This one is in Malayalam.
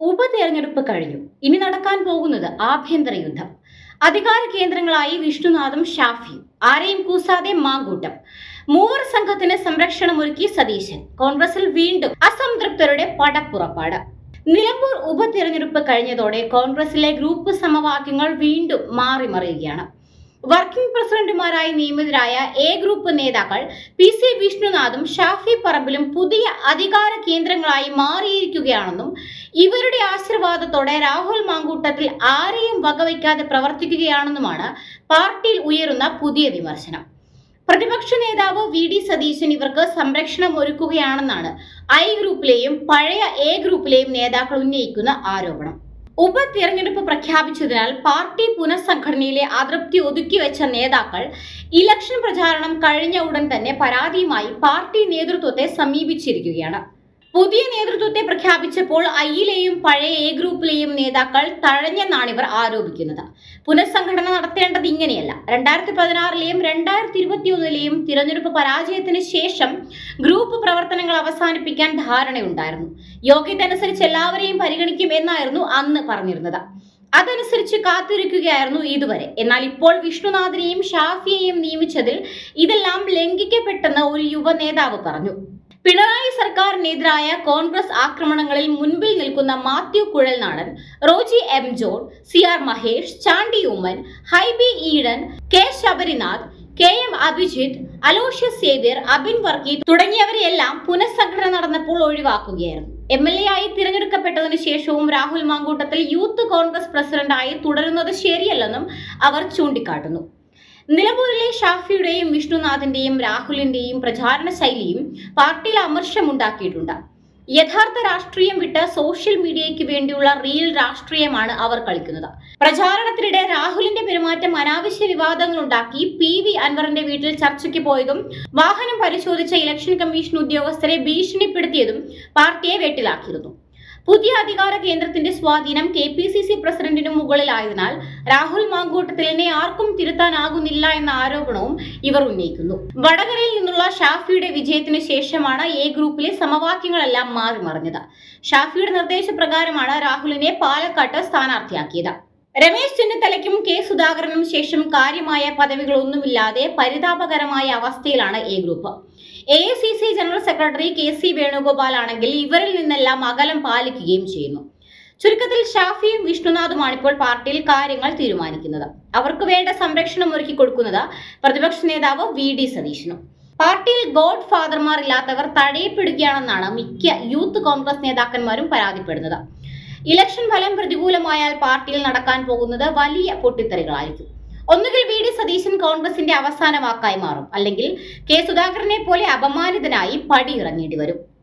ഉപതെരഞ്ഞെടുപ്പ് കഴിഞ്ഞു. ഇനി നടക്കാൻ പോകുന്നത് ആഭ്യന്തര യുദ്ധം. അധികാര കേന്ദ്രങ്ങളായി വിഷ്ണുനാഥും ഷാഫിയും ആരെയും കൂസാതെ മാങ്കൂട്ടം. മൂവർ സംഘത്തിന് സംരക്ഷണമൊരുക്കി സതീശൻ. കോൺഗ്രസിൽ വീണ്ടും അസംതൃപ്തരുടെ പടപ്പുറപ്പാട്. നിലമ്പൂർ ഉപതെരഞ്ഞെടുപ്പ് കഴിഞ്ഞതോടെ കോൺഗ്രസിലെ ഗ്രൂപ്പ് സമവാക്യങ്ങൾ വീണ്ടും മാറിമറിയുകയാണ്. വർക്കിംഗ് പ്രസിഡന്റുമാരായി നിയമിതരായ എ ഗ്രൂപ്പ് നേതാക്കൾ പി സി വിഷ്ണുനാഥും ഷാഫി പറമ്പിലും പുതിയ അധികാര കേന്ദ്രങ്ങളായി മാറിയിരിക്കുകയാണെന്നും ഇവരുടെ ആശീർവാദത്തോടെ രാഹുൽ മാങ്കൂട്ടത്തിൽ ആരെയും വകവയ്ക്കാതെ പ്രവർത്തിക്കുകയാണെന്നുമാണ് പാർട്ടിയിൽ ഉയരുന്ന പുതിയ വിമർശനം. പ്രതിപക്ഷ നേതാവ് വി ഡി സതീശൻ ഇവർക്ക് സംരക്ഷണം ഒരുക്കുകയാണെന്നാണ് ഐ ഗ്രൂപ്പിലെയും പഴയ എ ഗ്രൂപ്പിലെയും നേതാക്കൾ ഉന്നയിക്കുന്ന ആരോപണം. ഉപതിരഞ്ഞെടുപ്പ് പ്രഖ്യാപിച്ചതിനാൽ പാർട്ടി പുനഃസംഘടനയിലെ അതൃപ്തി ഒതുക്കിവെച്ച നേതാക്കൾ ഇലക്ഷൻ പ്രചാരണം കഴിഞ്ഞ ഉടൻ തന്നെ പരാതിയുമായി പാർട്ടി നേതൃത്വത്തെ സമീപിച്ചിരിക്കുകയാണ്. പുതിയ നേതൃത്വത്തെ പ്രഖ്യാപിച്ചപ്പോൾ ഐയിലെയും പഴയ എ ഗ്രൂപ്പിലെയും നേതാക്കൾ തഴഞ്ഞെന്നാണ് ഇവർ ആരോപിക്കുന്നത്. പുനഃസംഘടന നടത്തേണ്ടത് ഇങ്ങനെയല്ല. രണ്ടായിരത്തി പതിനാറിലെയും രണ്ടായിരത്തി ഇരുപത്തിയൊന്നിലെയും തിരഞ്ഞെടുപ്പ് പരാജയത്തിന് ശേഷം ഗ്രൂപ്പ് പ്രവർത്തനങ്ങൾ അവസാനിപ്പിക്കാൻ ധാരണയുണ്ടായിരുന്നു. യോഗ്യത അനുസരിച്ച് എല്ലാവരെയും പരിഗണിക്കും എന്നായിരുന്നു അന്ന് പറഞ്ഞിരുന്നത്. അതനുസരിച്ച് കാത്തിരിക്കുകയായിരുന്നു ഇതുവരെ. എന്നാൽ ഇപ്പോൾ വിഷ്ണുനാഥിനെയും ഷാഫിയെയും നിയമിച്ചതിൽ ഇതെല്ലാം ലംഘിക്കപ്പെട്ടെന്ന് ഒരു യുവ നേതാവ് പറഞ്ഞു. പിണറായി സർക്കാരിനെതിരായ കോൺഗ്രസ് ആക്രമണങ്ങളിൽ മുൻപിൽ നിൽക്കുന്ന Mathew Kuzhalnadan Roji M John C R Mahesh Chandy Oommen Hibi Eden K Sabarinath K M Abhijith Aloysius Xavier Abin Varkey തുടങ്ങിയവരെയെല്ലാം പുനഃസംഘടന നടന്നപ്പോൾ ഒഴിവാക്കുകയായിരുന്നു. എം എൽ എ ആയി തിരഞ്ഞെടുക്കപ്പെട്ടതിനു ശേഷവും രാഹുൽ മാങ്കൂട്ടത്തിൽ യൂത്ത് കോൺഗ്രസ് പ്രസിഡന്റായി തുടരുന്നത് ശരിയല്ലെന്നും അവർ ചൂണ്ടിക്കാട്ടുന്നു. നിലമ്പൂരിലെ ഷാഫിയുടെയും വിഷ്ണുനാഥിന്റെയും രാഹുലിന്റെയും പ്രചാരണ ശൈലിയും പാർട്ടിയിൽ അമർഷമുണ്ടാക്കിയിട്ടുണ്ട്. യഥാർത്ഥ രാഷ്ട്രീയം വിട്ട് സോഷ്യൽ മീഡിയയ്ക്ക് വേണ്ടിയുള്ള റിയൽ രാഷ്ട്രീയമാണ് അവർ കളിക്കുന്നത്. പ്രചാരണത്തിനിടെ രാഹുലിന്റെ പെരുമാറ്റം അനാവശ്യ വിവാദങ്ങൾ ഉണ്ടാക്കി പി വി അൻവറിന്റെ വീട്ടിൽ ചർച്ചയ്ക്ക് പോയതും വാഹനം പരിശോധിച്ച ഇലക്ഷൻ കമ്മീഷൻ ഉദ്യോഗസ്ഥരെ ഭീഷണിപ്പെടുത്തിയതും പാർട്ടിയെ വെട്ടിലാക്കിയിരുന്നു. പുതിയ അധികാര കേന്ദ്രത്തിന്റെ സ്വാധീനം കെ പി സി സി പ്രസിഡന്റിനും മുകളിലായതിനാൽ രാഹുൽ മാങ്കൂട്ടത്തിലിനെ ആർക്കും തിരുത്താനാകുന്നില്ല എന്ന ആരോപണവും ഇവർ ഉന്നയിക്കുന്നു. വടകരയിൽ നിന്നുള്ള ഷാഫിയുടെ വിജയത്തിന് ശേഷമാണ് എ ഗ്രൂപ്പിലെ സമവാക്യങ്ങളെല്ലാം മാറി മറിഞ്ഞത് ഷാഫിയുടെ നിർദ്ദേശപ്രകാരമാണ് രാഹുലിനെ പാലക്കാട്ട് സ്ഥാനാർത്ഥിയാക്കിയത്. രമേശ് ചെന്നിത്തലയ്ക്കും കെ സുധാകരനും ശേഷം കാര്യമായ പദവികളൊന്നുമില്ലാതെ പരിതാപകരമായ അവസ്ഥയിലാണ് A group. A C C general secretary K C Venugopal ആണെങ്കിൽ ഇവരിൽ നിന്നെല്ലാം അകലം പാലിക്കുകയും ചെയ്യുന്നു. ചുരുക്കത്തിൽ ഷാഫിയും വിഷ്ണുനാഥുമാണ് ഇപ്പോൾ പാർട്ടിയിൽ കാര്യങ്ങൾ തീരുമാനിക്കുന്നത്. അവർക്ക് വേണ്ട സംരക്ഷണം ഒരുക്കി കൊടുക്കുന്നത് പ്രതിപക്ഷ നേതാവ് വി ഡി സതീശനും. പാർട്ടിയിൽ ഗോഡ് ഫാദർമാർ ഇല്ലാത്തവർ തഴയപ്പെടുകയാണെന്നാണ് മിക്ക യൂത്ത് കോൺഗ്രസ് നേതാക്കന്മാരും പരാതിപ്പെടുന്നത്. ഇലക്ഷൻ ഫലം പ്രതികൂലമായാൽ പാർട്ടിയിൽ നടക്കാൻ പോകുന്നത് വലിയ പൊട്ടിത്തെറികളായിരിക്കും. ഒന്നുകിൽ വി സതീശൻ കോൺഗ്രസിന്റെ അവസാന വാക്കായി മാറും. അല്ലെങ്കിൽ കെ സുധാകരനെ പോലെ അപമാനിതനായി പടിയിറങ്ങേണ്ടി വരും.